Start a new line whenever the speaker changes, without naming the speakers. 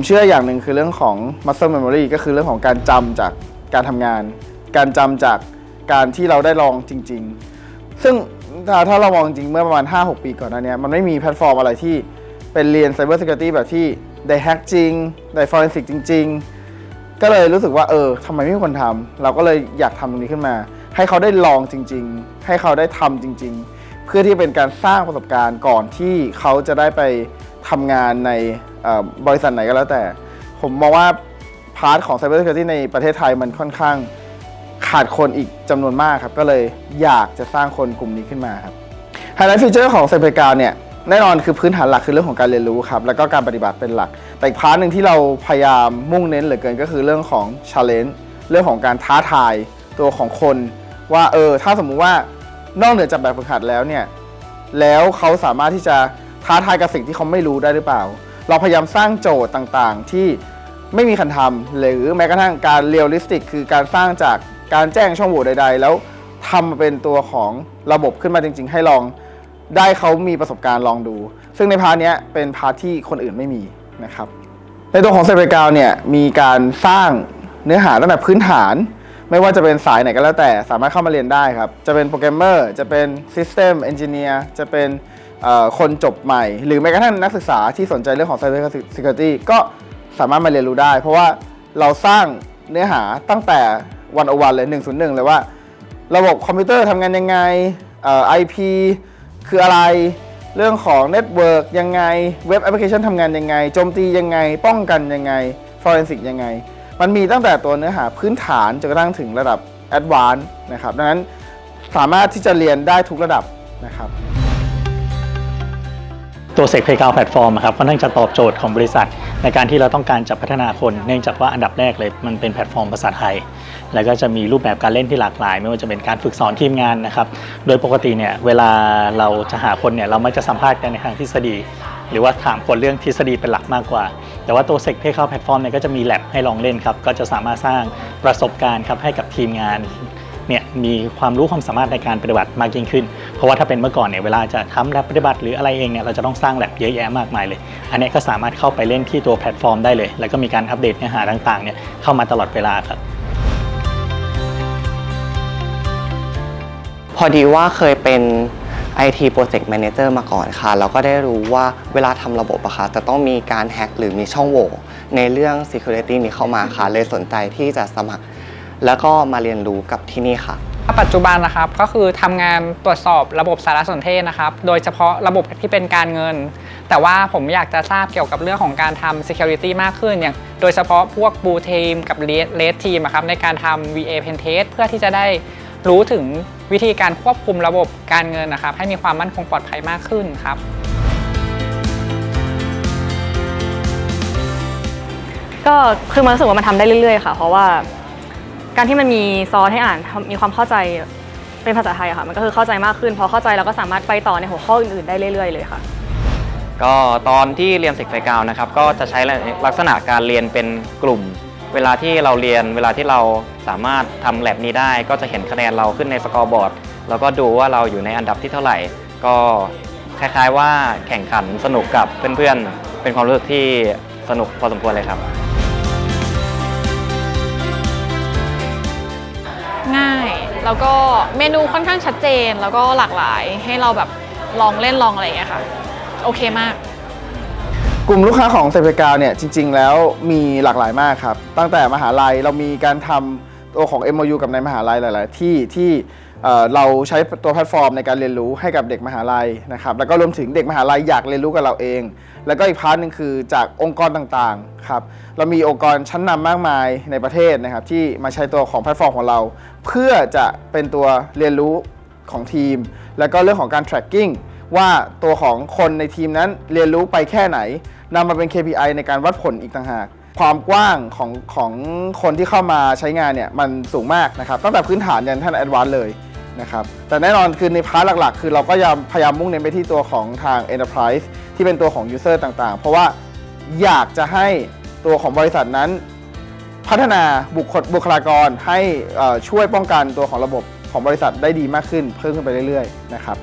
ผมเชื่ออย่างหนึ่งคือเรื่องของ muscle memory ก็คือเรื่องของการจำจากการทำงาน การจำจากการที่เราได้ลองจริง ๆ ซึ่งถ้าถ้าเรามองจริงเมื่อประมาณ 5-6 ปีก่อนหน้าเนี้ยมันไม่มีแพลตฟอร์มอะไรที่เป็นเรียน Cyber Security แบบที่ได้แฮกจริง ได้ forensic จริง ๆ ก็เลยรู้สึกว่าเออทำไมไม่มีคนทำเราก็เลยอยากทำตรงนี้ขึ้นมา ให้เขาได้ลองจริง ๆ ให้เขาได้ทำจริง ๆ เพื่อที่เป็นการสร้างประสบการณ์ก่อนที่เขาจะได้ไปทำงานใน บริษัทไหนก็แล้วแต่ ผมมองว่าพาร์ทของ Cyber Security ในประเทศไทยมันค่อนข้างขาดคนอีกจำนวนมากครับ ก็เลยอยากจะสร้างคนกลุ่มนี้ขึ้นมาครับไฮไลท์ฟีเจอร์ของ Cyber Security เนี่ยแน่นอนคือพื้นฐานหลักคือเรื่องของการเรียนรู้ครับแล้วก็การปฏิบัติเป็นหลัก แต่อีกพาร์ทหนึ่งที่เราพยายามมุ่งเน้นเหลือเกินก็คือเรื่องของ challenge เรื่องของการท้าทายตัวของคน ว่าเออถ้าสมมุติว่านอกเหนือจากแบบฝึกหัดแล้วเนี่ยแล้วเขาสามารถที่จะท้าทายกับสิ่งที่เขาไม่รู้ได้หรือเปล่า เราพยายามสร้างโจทย์ต่างๆ ที่ไม่มีคันทำหรือแม้กระทั่งการเรียลลิสติก คือการสร้างจากการแจ้งช่องโหว่ใด ๆ แล้วทำมาเป็นตัวของระบบขึ้นมาจริง ๆ ให้ลองได้เขามีประสบการณ์ลองดู ซึ่งในพาร์ทนี้เป็นพาร์ทที่คนอื่นไม่มีนะครับ ในตัวของเซเ r กาวเนี่ยมีการสร้างเนื้อหาตั้งแต่พื้นฐาน ไม่ว่าจะเป็นสายไหนก็แล้วแต่สามารถเข้ามาเรียนได้ครับ จะเป็นโปรแกรมเมอร์จะเป็น System Engineer จะเป็น คนจบใหม่ หรือแม้กระทั่งนักศึกษาที่สนใจเรื่องของ Cyber Security ก็สามารถมาเรียนรู้ได้ เพราะว่าเราสร้างเนื้อหาตั้งแต่วันอวันเลย 101 เลยว่า ระบบคอมพิวเตอร์ทำงานยังไงเอ่อ IP คืออะไรเรื่องของเน็ตเวิร์กยังไงเว็บแอปพลิเคชันทำงานยังไงโจมตียังไง ป้องกันยังไง Forensic ยังไง มันมีตั้งแต่ตัวเนื้อหาพื้นฐานจนกระทั่งถึงระดับ Advanced นะครับ ดังนั้นสามารถที่จะเรียนได้ทุกระดับนะครับ
ตัวเซกเพย์กาวแพลตฟอร์มครับค่อนข้างจะตอบโจทย์ของบริษัท ในการที่เราต้องการจะพัฒนาคน เนื่องจากว่าอันดับแรกเลยมันเป็นแพลตฟอร์มภาษาไทย แล้วก็จะมีรูปแบบการเล่นที่หลากหลาย ไม่ว่าจะเป็นการฝึกสอนทีมงานนะครับ โดยปกติเนี่ยเวลาเราจะหาคนเนี่ยเรามักจะสัมภาษณ์กันในทางทฤษฎี หรือว่าถามคนเรื่องทฤษฎีเป็นหลักมากกว่า แต่ว่าตัวเซกเพย์กาวแพลตฟอร์มเนี่ยก็จะมีแลบให้ลองเล่นครับก็จะสามารถสร้างประสบการณ์ครับให้กับทีมงาน เนี่ยมีความรู้ความสามารถในการปฏิบัติมากยิ่งขึ้น เพราะว่าถ้าเป็นเมื่อก่อนเนี่ยเวลาจะทำแลบปฏิบัติหรืออะไรเองเนี่ยเราจะต้องสร้างแลบเยอะแยะมากมายเลย อันนี้ก็สามารถเข้าไปเล่นที่ตัวแพลตฟอร์มได้เลย แล้วก็มีการอัปเดตเนื้อหาต่างๆเนี่ยเข้ามาตลอดเวลาครับ
พอดีว่าเคยเป็น IT Project Manager มาก่อนค่ะ แล้วก็ได้รู้ว่าเวลาทำระบบอะค่ะจะต้องมีการแฮ็กหรือมีช่องโหว่ในเรื่อง Security นี้เข้ามาค่ะ เลยสนใจที่จะสมัคร แล้วก็มาเรียนรู้กับที่นี่ค่ะ
ปัจจุบันนะครับก็คือทำงานตรวจสอบระบบสารสนเทศนะครับ โดยเฉพาะระบบที่เป็นการเงิน แต่ว่าผมอยากจะทราบเกี่ยวกับเรื่องของการทำ security มากขึ้นอย่าง โดยเฉพาะพวก blue team กับ red team อะครับในการทำ VA pen test เพื่อที่จะได้รู้ถึงวิธีการควบคุมระบบการเงินนะครับ ให้มีความมั่นคงปลอดภัยมากขึ้นครับ
ก็คือมันรู้สึกว่ามันทำได้เรื่อยๆ ค่ะ เพราะว่า การที่มันมีซอสให้อ่านมีความเข้าใจเป็นภาษาไทยอะค่ะ มันก็คือเข้าใจมากขึ้น พอเข้าใจเราก็สามารถไปต่อในหัวข้ออื่นๆได้เรื่อยๆเลยค่ะ
ก็ตอนที่เรียนเสกไฟกาวนะครับ ก็จะใช้ลักษณะการเรียนเป็นกลุ่ม เวลาที่เราเรียน เวลาที่เราสามารถทำแลบนี้ได้ ก็จะเห็นคะแนนเราขึ้นในสกอร์บอร์ดแล้วก็ดูว่าเราอยู่ในอันดับที่เท่าไหร่ ก็คล้ายๆว่าแข่งขันสนุกกับเพื่อนๆ เป็นความรู้สึกที่สนุกพอสมควรเลยครับ
แล้วก็เมนูค่อนข้างชัดเจน แล้วก็หลากหลายให้เราแบบลองเล่นลองอะไรอย่างเงี้ยค่ะ โอเคมาก
กลุ่มลูกค้าของเซเปกาวเนี่ยจริง ๆ แล้วมีหลากหลายมากครับ ตั้งแต่มหาลัยเรามีการทำตัวของ MOU กับในมหาลัยหลาย ๆ ที่ที่ เราใช้ตัวแพลตฟอร์มในการเรียนรู้ให้กับเด็กมหาลัยนะครับ แล้วก็รวมถึงเด็กมหาลัยอยากเรียนรู้กับเราเอง แล้วก็อีกพาร์ทหนึงคือจากองค์กรต่างๆครับ เรามีองค์กรชั้นนำมากมายในประเทศนะครับ ที่มาใช้ตัวของแพลตฟอร์มของเรา เพื่อจะเป็นตัวเรียนรู้ของทีม แล้วก็เรื่องของการ tracking ว่าตัวของคนในทีมนั้นเรียนรู้ไปแค่ไหนนำมาเป็น KPI ในการวัดผลอีกต่างหากความกว้างของของคนที่เข้ามาใช้งานเนี่ย มันสูงมากนะครับ ตั้งแต่พื้นฐานยันท่านแอดวานซ์เลย นะครับ แต่แน่นอนคือในพาร์ทหลักๆ คือเราก็ยังพยายามมุ่งเน้นไปที่ตัวของทาง Enterprise ที่เป็นตัวของ User ต่างๆ เพราะว่าอยากจะให้ตัวของบริษัทนั้น พัฒนาบุคคลบุคลากรให้ช่วยป้องกันตัวของระบบของบริษัทได้ดีมากขึ้น เพิ่มขึ้นไปเรื่อยๆนะครับ